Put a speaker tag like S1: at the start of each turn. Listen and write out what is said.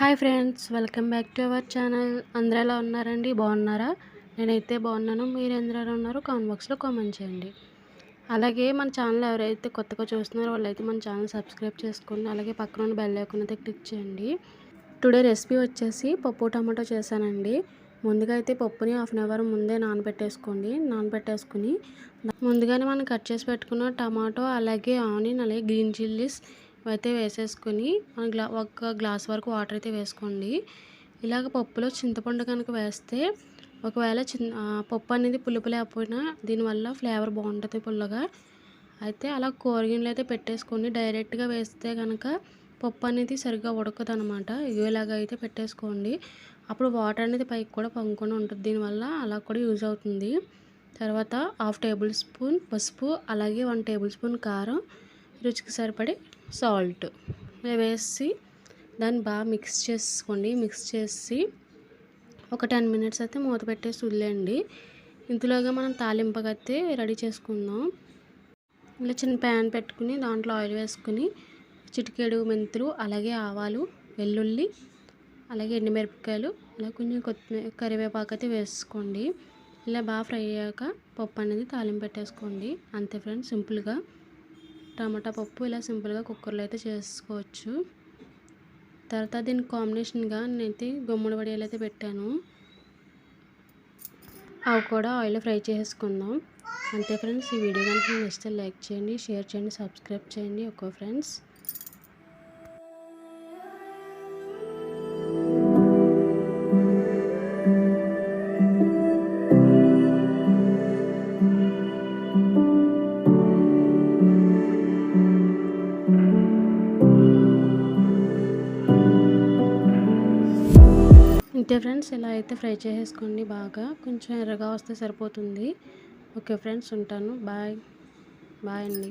S1: Hi friends welcome back to our channel. అందరూ ఎలా ఉన్నారండి? బాగున్నారా? నేనైతే బాగున్నాను. మీరు ఎందరూ ఉన్నారో? కామెంట్ బాక్స్లో కామెంట్ చేయండి. అలాగే మన ఛానల్ ఎవరైతే కొత్తగా చూస్తున్నారో వాళ్ళైతే మన ఛానల్ సబ్స్క్రైబ్ చేసుకోండి అలాగే పక్కన ఉన్న బెల్ ఐకాన్ అయితే క్లిక్ చేయండి. టుడే రెసిపీ వచ్చేసి పప్పు టమాటో చేశానండి. ముందుగా అయితే పప్పుని హాఫ్ అన్ అవర్ ముందే నానబెట్టేసుకోండి. నానబెట్టేసుకుని ముందుగానే మనం కట్ చేసి పెట్టుకున్న టమాటో అలాగే ఆనియన్ అలాగే గ్రీన్ చిల్లీస్ అయితే వేసేసుకొని మన గ్లా ఒక గ్లాస్ వరకు వాటర్ అయితే వేసుకోండి. ఇలాగ పప్పులో చింతపండు కనుక వేస్తే ఒకవేళ చిన్న పప్పు అనేది పులుపు లేకపోయినా దీనివల్ల ఫ్లేవర్ బాగుంటుంది పుల్లగా. అయితే అలా కూరగిన్నెలు అయితే పెట్టేసుకోండి. డైరెక్ట్గా వేస్తే కనుక పప్పు అనేది సరిగ్గా ఉడకదు అనమాట ఇలాగ అయితే పెట్టేసుకోండి. అప్పుడు వాటర్ అనేది పైకి కూడా పొంగకుండా ఉంటుంది. దీనివల్ల అలా కూడా యూజ్ అవుతుంది. తర్వాత హాఫ్ టేబుల్ స్పూన్ పసుపు అలాగే వన్ టేబుల్ స్పూన్ కారం రుచికి సరిపడి సాల్ట్ వేసి దాన్ని బాగా మిక్స్ చేసుకోండి. మిక్స్ చేసి ఒక టెన్ మినిట్స్ అయితే మూత పెట్టేసి వదిలేయండి. ఇంతలోగా మనం తాలింపకైతే రెడీ చేసుకుందాం. ఇలా చిన్న ప్యాన్ పెట్టుకుని దాంట్లో ఆయిల్ వేసుకుని చిటికేడు మెంతులు అలాగే ఆవాలు వెల్లుల్లి అలాగే ఎండుమిరపకాయలు అలా కొంచెం కొత్తిమీర కరివేపాకు అయితే వేసుకోండి. ఇలా బాగా ఫ్రై అయ్యాక పప్పు అనేది తాలింపు పెట్టేసుకోండి. అంతే ఫ్రెండ్స్ సింపుల్గా. టమాటా పప్పు ఇలా సింపుల్గా కుక్కర్లో అయితే చేసుకోవచ్చు. తర్వాత దీనికి కాంబినేషన్గా నేనైతే గుమ్మడి వడియాలు అయితే పెట్టాను. అవి కూడా ఆయిల్ ఫ్రై చేసుకుందాం. అంతే ఫ్రెండ్స్ ఈ వీడియో కనుక నచ్చితే లైక్ చేయండి షేర్ చేయండి సబ్స్క్రైబ్ చేయండి. Okay friends. ఇంతే ఫ్రెండ్స్ ఇలా అయితే ఫ్రై చేసేసుకోండి బాగా. కొంచెం ఎర్రగా వస్తే సరిపోతుంది. ఓకే ఫ్రెండ్స్ ఉంటాను. బాయ్. బాయ్ అండి.